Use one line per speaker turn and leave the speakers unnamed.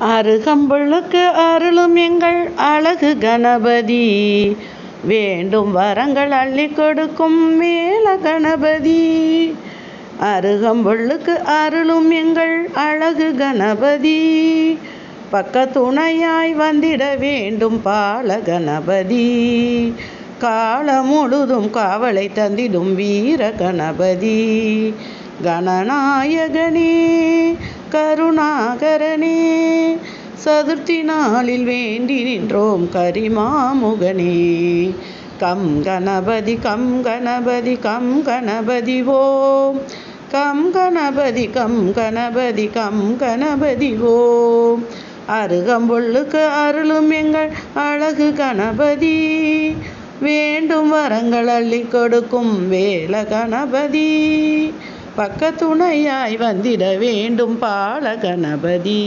அருகம்புல்லுக்கு அருளும் எங்கள் அழகு கணபதி. வேண்டும் வரங்கள் அள்ளி கொடுக்கும் மேல கணபதி. அருகம்புல்லுக்கு அருளும் எங்கள் அழகு கணபதி. பக்க துணையாய் வந்திட வேண்டும் பால கணபதி. காலம் முழுதும் காவலை தந்திடும் வீர கணபதி. கணநாயகனே கருணாகரனே சதுர்த்தி நாளில் வேண்டி நின்றோம் கரிமாமுகனே. கம் கணபதி கம் கணபதி கம் கணபதி ஓம் கம் கணபதி கம் கணபதி கம் கணபதி ஓம் அருகம்பொள்ளுக்கு அருளும் எங்கள் அழகு கணபதி. வேண்டும் வரங்கள் அள்ளி கொடுக்கும் வேல கணபதி. பக்க துணையாய் வந்திட வேண்டும் பால கணபதி.